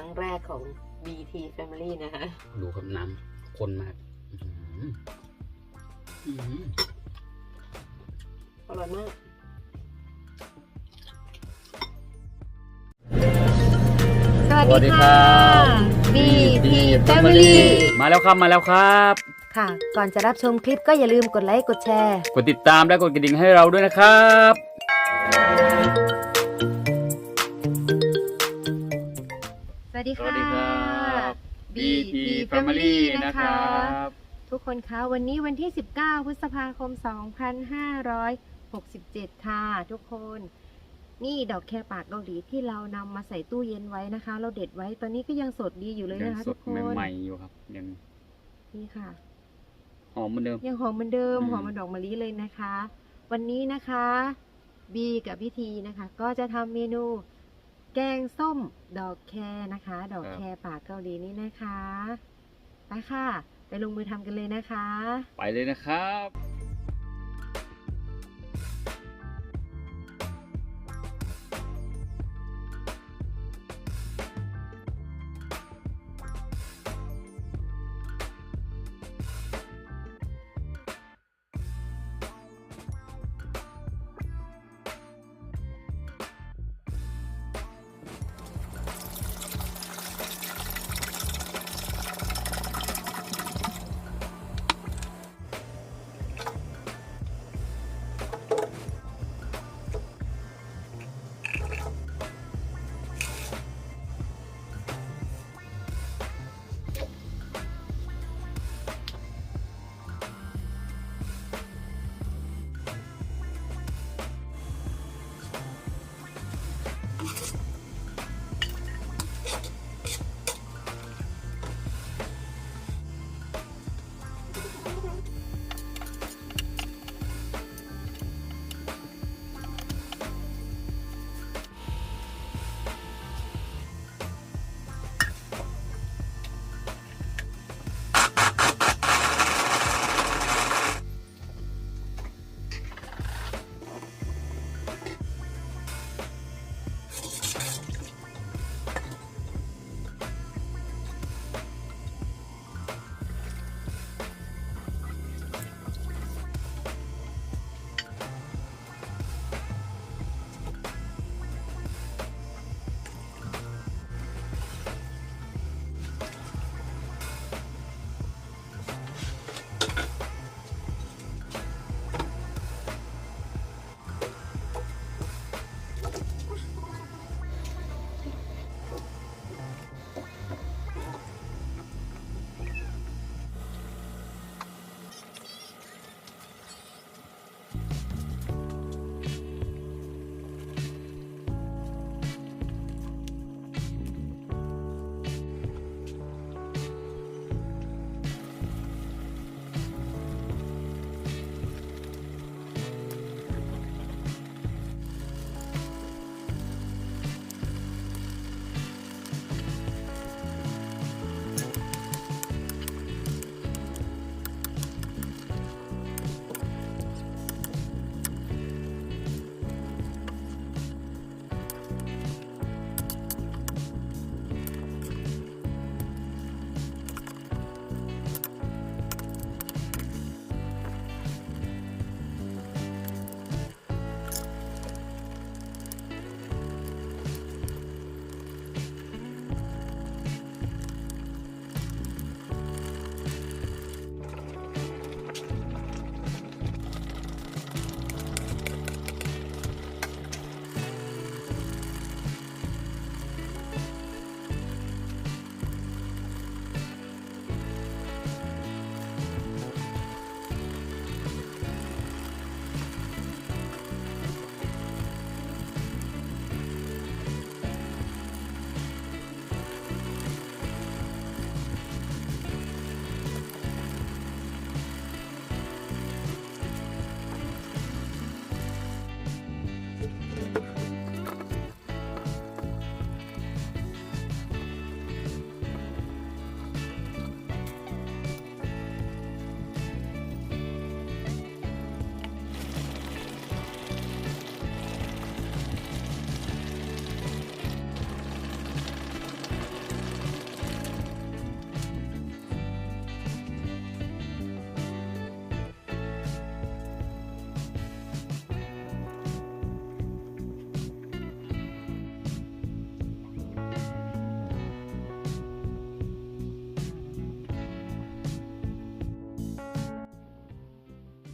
ครั้งแรกของ BT Family นะคะดูครับน้ำข้นมากอื้อหืออื้อหืออร่อยมากสวัสดีค่ะ BP Family มาแล้วครับมาแล้วครับ ค่ะ ก่อนจะรับชมคลิปก็อย่าลืมกดไลค์ กดแชร์ กดติดตามและกดกระดิ่งให้เราด้วยนะครับ วัสดีสค่ะวัสดีครับ BP Family นะคะทุกคนคะวันนี้วันที่ 19 พฤษภาคม 2567 ค่ะ ทุกคน นี่ดอกแคปากเกาหลีที่เรานำมาใส่ตู้เย็นไว้นะคะ เราเด็ดไว้ตอนนี้ก็ยังสดดีอยู่เลยยังนะคะสทุดกคนใหม่ๆอยู่ครับยังนี่ค่ะ หอมเหมือนเดิม ยังหอมเหมือนเดิมอืม หอมเหมันดอกมะลิเลยนะคะ วันนี้นะคะบีกับพิธีนะคะ ก็จะทำเมนู แกงส้มดอกแคนะคะ ดอกแคปากเกาหลีนี่นะคะ ไปค่ะ ไปลงมือทำกันเลยนะคะ ไปเลยนะครับ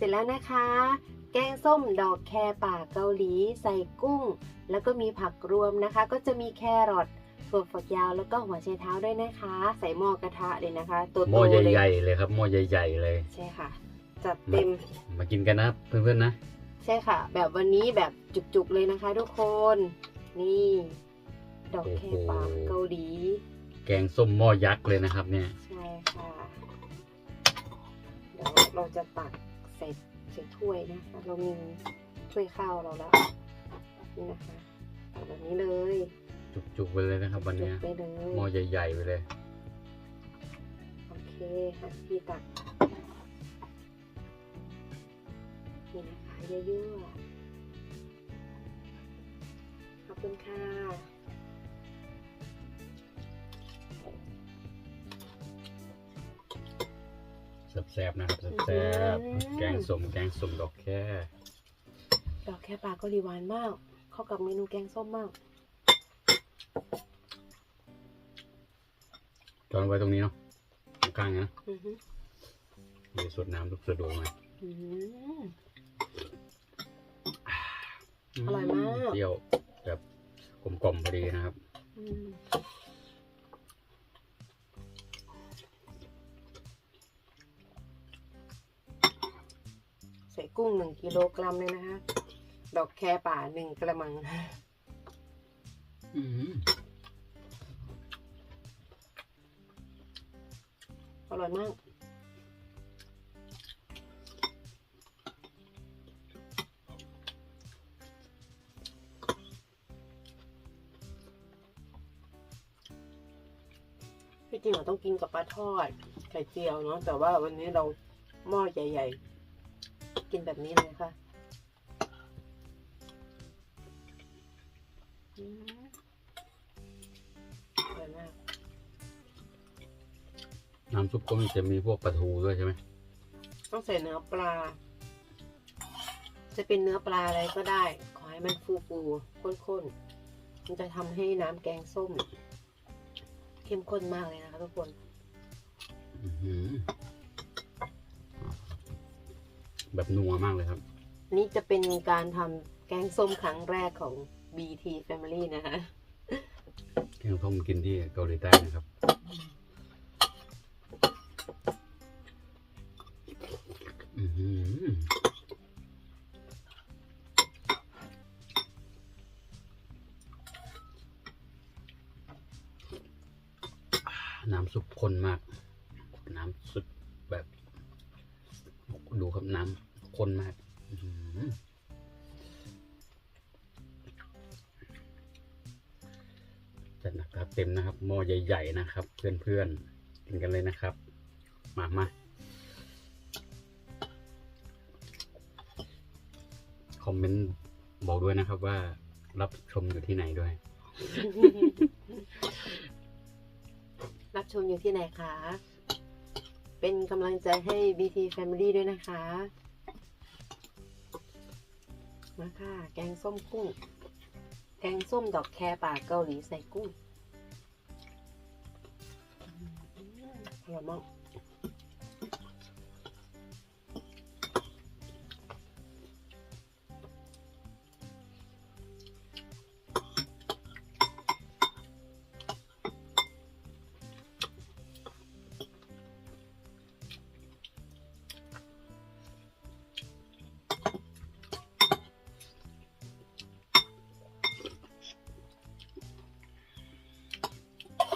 ร็จแล้วนะคะ แกงส้มดอกแคป่าเกาหลี ใส่กุ้ง แล้วก็มีผักรวมนะคะ ก็จะมีแครอทถั่วฝักยาวแล้วก็หัวไชเท้าด้วยนะคะ ใส่หม้อกระทะเลยนะคะตัวหโตม้อเลยใหญ่ๆเลยครับหม้อใหญ่ๆเลย ใช่ค่ะ จัดเต็ม มากินกันนะเพื่อนๆนะ ใช่ค่ะ แบบวันนี้แบบจุกๆเลยนะคะทุกคน นี่ ดอกแคป่าเกาหลี แกงส้มหม้อยักษ์เลยนะครับเนี่ย ใช่ค่ะ เดี๋ยวเราจะตัก ใส่ใส่ถ้วยนะคะ เรามีถ้วยข้าวเราแล้วนี่นะคะตักแบบนี้เลยจุกๆไปเลยนะครับ วันจุเนี้กยไปเลยหม้อใหญ่ ๆ ไปเลย โอเคค่ะพี่ตักนี่นะคะเยอะๆขอบคุณค่ะ แซ่บๆนะครับแซ่บอืมๆแกงส้มแกงส้มดอกแค่ดอกแคป่าเกาหลีหวานมาก เข้ากับเมนูแกงส้มมากจอนไว้ตรงนี้เนาะข้างๆนะอือหือเดี๋ยวสดน้ำลูกสะดวกหน่อยอืมอร่อยมากเปรี้ยวแบบกลมๆพอดีนะครับ อืม กุ้งหนึ่งกิโลกรัมเลยนะคะ ดอกแคป่าหนึ่งกระมังอืมอร่อยมากที่จริงเราต้องกินกับปลาทอดไข่เจียวเนาะแต่ว่าวันนี้เราหม้อใหญ่ ๆ กินแบบนี้เลยค่ะอืมอร่อยมากน้ำซุปก็มีจะมีพวกปลาทูด้วยใช่ไหมต้องใส่เนื้อปลา จะเป็นเนื้อปลาอะไรก็ได้ ขอให้มันฟูฟูๆข้นๆ มันจะทำให้น้ำแกงส้ม เข้มข้นมากเลยนะคะทุกคน อื้อหือ แบบนัวมากเลยครับ นี่จะเป็นการทำแกงส้มครั้งแรกของ BT Family นะคะ แกงส้มกินที่เกาหลีใต้นะครับ ดหนักจัดเต็มนะครับหม้อใหญ่ ๆ นะครับ เพื่อนๆกินกันเลยนะครับ มามาคอมเมนต์บอกด้วยนะครับว่ารับชมอยู่ที่ไหนด้วย รับชมอยู่ที่ไหนคะ เป็นกำลังใจให้ BT Family ด้วยนะคะ มาค่ะ แกงส้มกุ้ง แกงส้มดอกแคป่าเกาหลีใส่กุ้ง อร่อยมาก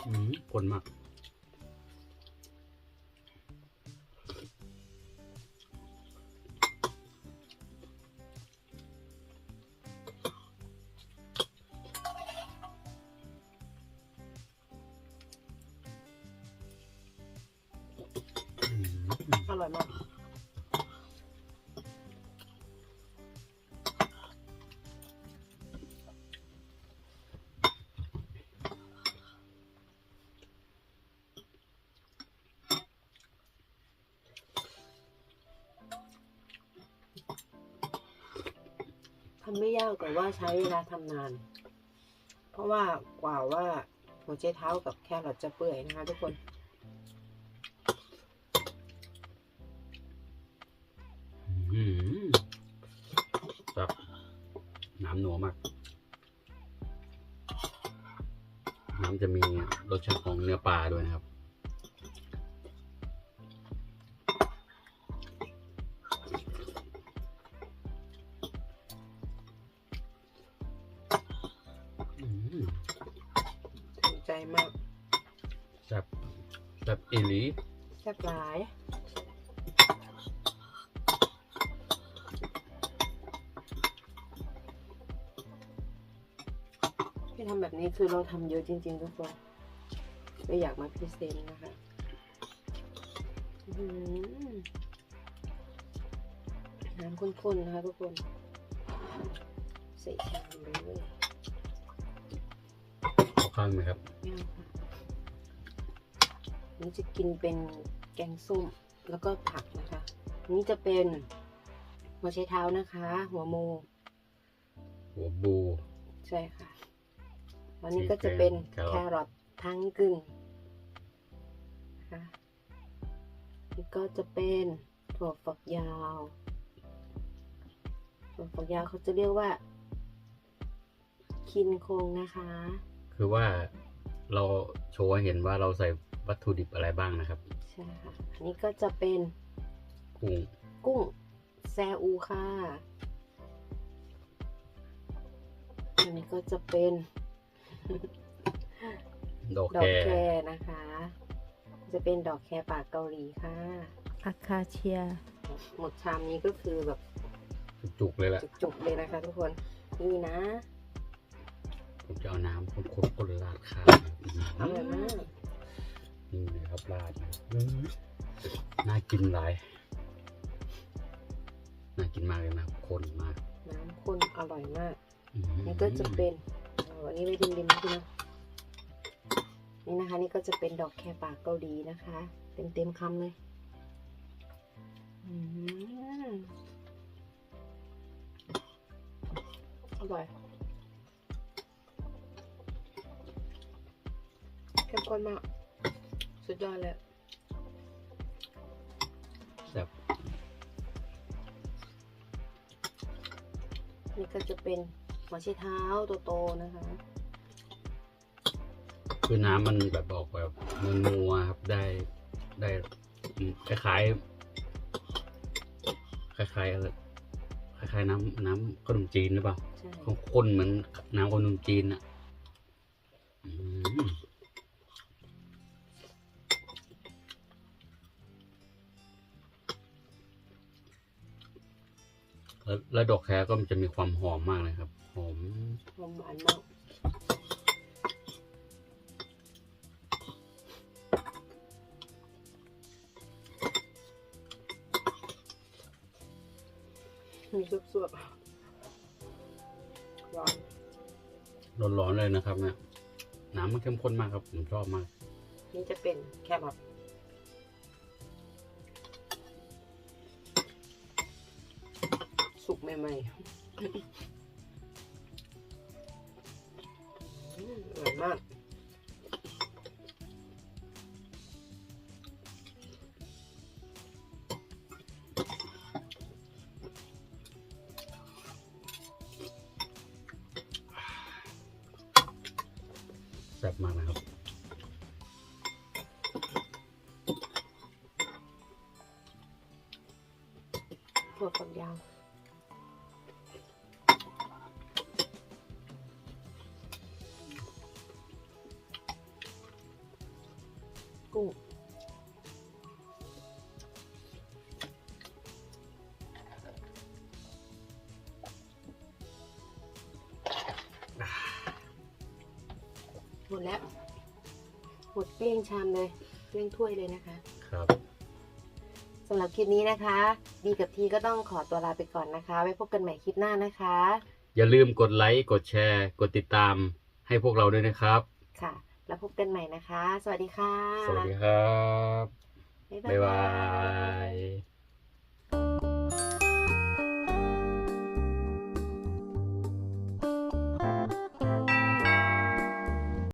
อืมข้นมาก ทำไม่ยากแต่ว่าใช้เวลาทำนาน เพราะว่ากว่าว่าหัวใจเท้ากับแครอทจะเปื่อยนะคะทุกคนอืมครับน้ำหนัวมาก น้ำจะมีรสชาติของเนื้อปลาด้วยนะครับ ที่ทำแบบนี้คือเราทำเยอะจริง ๆ ทุกคนไม่อยากมาพรีเซนต์นะคะอื้อหือน้ำข้นๆนะคะทุกคน ใส่ชามเลยเอาข้างไหมครับไม่เอาค่ะนี่จะกินเป็นแกงส้มแล้วก็ผักนะคะ นี่จะเป็นหัวไชเท้านะคะ หัวโมหัวบู ใช่ค่ะแล้ วนี่ก็จะเป็นแครอทแครอททั้งกึ่งนะคะนี่ก็จะเป็นถั่วฝักยาว ถั่วฝักยาวเขาจะเรียกว่า คินคงนะคะ คือว่าเราโชว์ให้เห็นว่าเราใส่วัตถุดิบอะไรบ้างนะครับ ใช่ค่ะ อันนี้ก็จะเป็น กุ้ง กุ้งแซอูค่ะ อันนี้ก็จะเป็น ดอกดอแคกแครนะคะ จะเป็นดอกแครป่าเกาหลีค่ะ อาคาเชีย หมดชามนี้ก็คือแบบจุกๆเลยแหละจุกๆเลยนะคะ ทุกคนนี่นะผมจะเอาน้ำข้นๆคนราดข้าวอร่อยมากนี่เลยครับราดนะอื้อน่ากินหลายน่ากินมากเลยนะข้นมากน้ำข้นอร่อยมาก อื้อหือนี่ก็จะเป็นเอาอันนี้ไว้ดิมๆนะพี่นะนี่นะคะ นี่ก็จะเป็นดอกแครป่าเกาหลีนะคะ เต็มเต็มๆคำเลยอืมอร่อยเข้มข้นมาก สุดยอดเลยแซ่บนี่ก็จะเป็น หัวไชเท้าโตๆนะคะ คือน้ำมันแบบออกแบบนัวๆครับได้ได้อืมคล้ายๆคล้ายๆอะไรคล้ายๆน้ำน้ำขนมจีนหรือเปล่าใช่ข้นๆเหมือนน้ำขนมจีนอะอืมแล้วแล้วดอกแครก็มันจะมีความหอมมากเลยครับ หอมหอมหวานมากมีซุบๆร้อนร้อนๆเลยนะครับเนี่ยน้ำมันเข้มข้นมากครับ ผมชอบมาก นี่จะเป็นแครอทสุกใหม่ๆ อืมอร่อยมาก แซ่บมากนะครับ ถั่วฝักยาว ดเกลี้ยงชามเลยเกลี้ยงถ้วยเลยนะคะ ครับสำหรับคลิปนี้นะคะ ดีกับทีก็ต้องขอตัวลาไปก่อนนะคะ ไว้พบกันใหม่คลิปหน้านะคะ อย่าลืมกดไลค์กดแชร์ กดติดตามให้พวกเราด้วยนะครับ ค่ะ แล้วพบกันใหม่นะคะ สวัสดีค่ะ สวัสดีครับ บ๊ายบ๊ายบาบายย